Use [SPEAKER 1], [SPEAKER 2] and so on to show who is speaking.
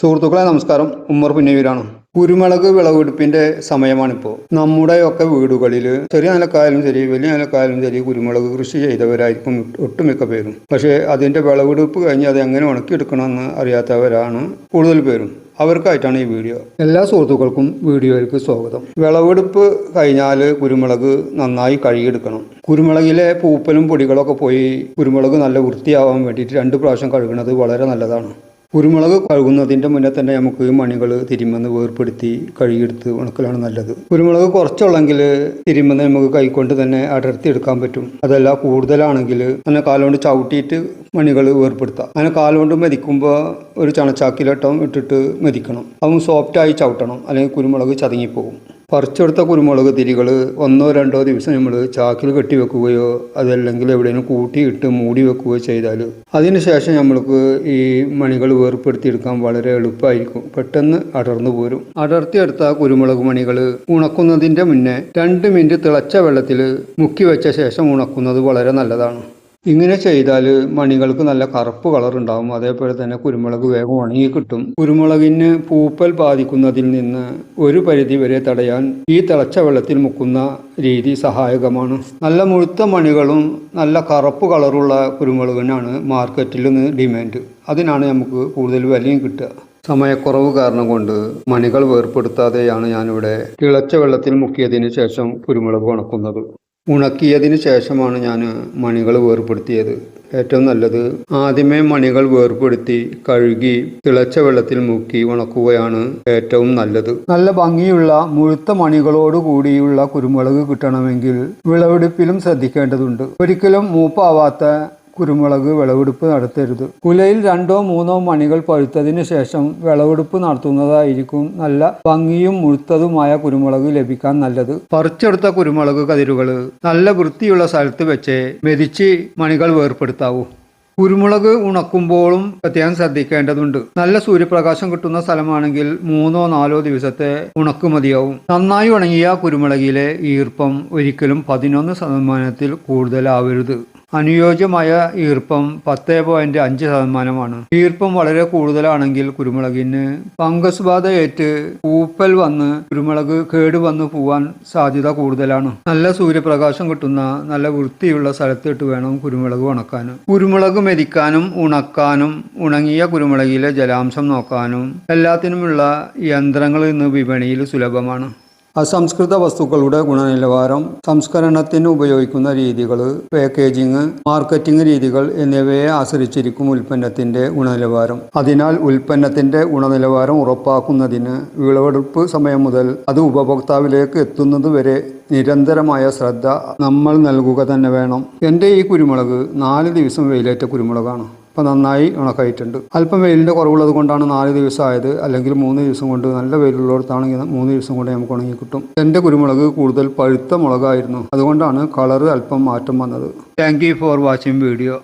[SPEAKER 1] സുഹൃത്തുക്കളെ നമസ്കാരം. ഉമ്മർ പുന്നയൂരാണ്. കുരുമുളക് വിളവെടുപ്പിന്റെ സമയമാണിപ്പോൾ നമ്മുടെയൊക്കെ വീടുകളിൽ ചെറിയ നിലക്കായാലും ശരി വലിയ നിലക്കായാലും ശരി കുരുമുളക് കൃഷി ചെയ്തവരായിരിക്കും ഒട്ടുമിക്ക പേരും. പക്ഷേ അതിന്റെ വിളവെടുപ്പ് കഴിഞ്ഞ് അത് എങ്ങനെ ഉണക്കിയെടുക്കണമെന്ന് അറിയാത്തവരാണ് കൂടുതൽ പേരും. അവർക്കായിട്ടാണ് ഈ വീഡിയോ. എല്ലാ സുഹൃത്തുക്കൾക്കും വീഡിയോയിലേക്ക് സ്വാഗതം. വിളവെടുപ്പ് കഴിഞ്ഞാൽ കുരുമുളക് നന്നായി കഴുകിയെടുക്കണം. കുരുമുളകിലെ പൂപ്പലും പൊടികളൊക്കെ പോയി കുരുമുളക് നല്ല വൃത്തിയാവാൻ വേണ്ടിയിട്ട് രണ്ട് പ്രാവശ്യം കഴുകുന്നത് വളരെ നല്ലതാണ്. കുരുമുളക് കഴുകുന്നതിന്റെ മുന്നേ തന്നെ നമുക്ക് മണികൾ തിരുമെന്ന് വേർപ്പെടുത്തി കഴുകിയെടുത്ത് ഉണക്കലാണ് നല്ലത്. കുരുമുളക് കുറച്ചുള്ളെങ്കിൽ തിരുമെന്ന് നമുക്ക് കൈകൊണ്ട് തന്നെ അടർത്തി എടുക്കാൻ പറ്റും. അതല്ല കൂടുതലാണെങ്കിൽ അങ്ങനെ കാലുകൊണ്ട് ചവിട്ടിയിട്ട് മണികൾ വേർപ്പെടുത്താം. അങ്ങനെ കാലുകൊണ്ട് മെതിക്കുമ്പോൾ ഒരു ചണച്ചാക്കിലട്ടം ഇട്ടിട്ട് മെതിക്കണം. അതും സോഫ്റ്റായി ചവിട്ടണം. അല്ലെങ്കിൽ കുരുമുളക് ചതുങ്ങിപ്പോകും. പറിച്ചെടുത്ത കുരുമുളക് തിരികൾ ഒന്നോ രണ്ടോ ദിവസം നമ്മൾ ചാക്കിൽ കെട്ടി വെക്കുകയോ അതല്ലെങ്കിൽ എവിടെയെങ്കിലും കൂട്ടിയിട്ട് മൂടി വെക്കുകയോ ചെയ്താൽ അതിനുശേഷം നമ്മൾക്ക് ഈ മണികൾ വേർപ്പെടുത്തിയെടുക്കാൻ വളരെ എളുപ്പമായിരിക്കും. പെട്ടെന്ന് അടർന്നു പോരും. അടർത്തിയെടുത്ത കുരുമുളക് മണികൾ ഉണക്കുന്നതിന്റെ മുന്നേ രണ്ട് മിനിറ്റ് തിളച്ച വെള്ളത്തിൽ മുക്കി വെച്ച ശേഷം ഉണക്കുന്നത് വളരെ നല്ലതാണ്. ഇങ്ങനെ ചെയ്താൽ മണികൾക്ക് നല്ല കറുപ്പ് കളർ ഉണ്ടാവും. അതേപോലെ തന്നെ കുരുമുളക് വേഗം ഉണങ്ങി കിട്ടും. കുരുമുളകിന് പൂപ്പൽ ബാധിക്കുന്നതിൽ നിന്ന് ഒരു പരിധി വരെ തടയാൻ ഈ തിളച്ച വെള്ളത്തിൽ മുക്കുന്ന രീതി സഹായകമാണ്. നല്ല മുഴുത്ത മണികളും നല്ല കറുപ്പ് കളറുള്ള കുരുമുളകിനാണ് മാർക്കറ്റിൽ നിന്ന് ഡിമാൻഡ് അതിനാണ് നമുക്ക് കൂടുതൽ വിലയും കിട്ടുക. സമയക്കുറവ് കാരണം കൊണ്ട് മണികൾ വേർപ്പെടുത്താതെയാണ് ഞാനിവിടെ തിളച്ച വെള്ളത്തിൽ മുക്കിയതിന് ശേഷം കുരുമുളക് ഉണക്കുന്നത്. ഉണക്കിയതിന് ശേഷമാണ് ഞാൻ മണികൾ വേർപ്പെടുത്തിയത്. ഏറ്റവും നല്ലത് ആദ്യമേ മണികൾ വേർപ്പെടുത്തി കഴുകി തിളച്ച വെള്ളത്തിൽ മുക്കി ഉണക്കുകയാണ് ഏറ്റവും നല്ലത്. നല്ല ഭംഗിയുള്ള മുഴുത്ത മണികളോട് കൂടിയുള്ള കുരുമുളക് കിട്ടണമെങ്കിൽ വിളവെടുപ്പിലും ശ്രദ്ധിക്കേണ്ടതുണ്ട്. ഒരിക്കലും മൂപ്പാവാത്ത കുരുമുളക് വിളവെടുപ്പ് നടത്തരുത്. കുലയിൽ രണ്ടോ മൂന്നോ മണികൾ പഴുത്തതിന് ശേഷം വിളവെടുപ്പ് നടത്തുന്നതായിരിക്കും നല്ല ഭംഗിയും മുഴുത്തതുമായ കുരുമുളക് ലഭിക്കാൻ നല്ലത്. പറിച്ചെടുത്ത കുരുമുളക് കതിരുകൾ നല്ല വൃത്തിയുള്ള സ്ഥലത്ത് വെച്ച് മെതിച്ച് മണികൾ വേർപ്പെടുത്താവൂ. കുരുമുളക് ഉണക്കുമ്പോഴും പ്രത്യേകം ശ്രദ്ധിക്കേണ്ടതുണ്ട്. നല്ല സൂര്യപ്രകാശം കിട്ടുന്ന സ്ഥലമാണെങ്കിൽ മൂന്നോ നാലോ ദിവസത്തെ ഉണക്ക് മതിയാവും. നന്നായി ഉണങ്ങിയ കുരുമുളകിലെ ഈർപ്പം ഒരിക്കലും പതിനൊന്ന് ശതമാനത്തിൽ കൂടുതലാവരുത്. അനുയോജ്യമായ ഈർപ്പം പത്ത് പോയിന്റ് അഞ്ച് ശതമാനമാണ്. ഈർപ്പം വളരെ കൂടുതലാണെങ്കിൽ കുരുമുളകിന് ഫംഗസ് ബാധ ഏറ്റ് പൂപ്പൽ വന്ന് കുരുമുളക് കേട് വന്ന് പോവാൻ സാധ്യത കൂടുതലാണ്. നല്ല സൂര്യപ്രകാശം കിട്ടുന്ന നല്ല വൃത്തിയുള്ള സ്ഥലത്തിട്ട് വേണം കുരുമുളക് ഉണക്കാൻ കുരുമുളക് മെതിക്കാനും ഉണക്കാനും ഉണങ്ങിയ കുരുമുളകിലെ ജലാംശം നോക്കാനും എല്ലാത്തിനുമുള്ള യന്ത്രങ്ങൾ ഇന്ന് വിപണിയിൽ സുലഭമാണ്. അസംസ്കൃത വസ്തുക്കളുടെ ഗുണനിലവാരം സംസ്കരണത്തിന് ഉപയോഗിക്കുന്ന രീതികൾ പാക്കേജിംഗ് മാർക്കറ്റിംഗ് രീതികൾ എന്നിവയെ ആശ്രയിച്ചിരിക്കും ഉൽപ്പന്നത്തിന്റെ ഗുണനിലവാരം. അതിനാൽ ഉൽപ്പന്നത്തിന്റെ ഗുണനിലവാരം ഉറപ്പാക്കുന്നതിന് വിളവെടുപ്പ് സമയം മുതൽ അത് ഉപഭോക്താവിലേക്ക് എത്തുന്നത് വരെ നിരന്തരമായ ശ്രദ്ധ നമ്മൾ നൽകുക തന്നെ വേണം. എന്റെ ഈ കുരുമുളക് നാല് ദിവസം വെയിലേറ്റ കുരുമുളകാണ്. അപ്പോൾ നന്നായി ഉണക്കായിട്ടുണ്ട് അല്പം വെയിലിന്റെ കുറവുള്ളത് കൊണ്ടാണ് നാല് ദിവസം ആയത്. അല്ലെങ്കിൽ മൂന്ന് ദിവസം കൊണ്ട് നല്ല വെയിലുള്ളിടത്താണെങ്കിൽ മൂന്ന് ദിവസം കൊണ്ട് നമുക്ക് ഉണങ്ങി കിട്ടും. എന്റെ കുരുമുളക് കൂടുതൽ പഴുത്ത മുളകായിരുന്നു. അതുകൊണ്ടാണ് കളറ് അല്പം മാറ്റം വന്നത്. Thank for watching video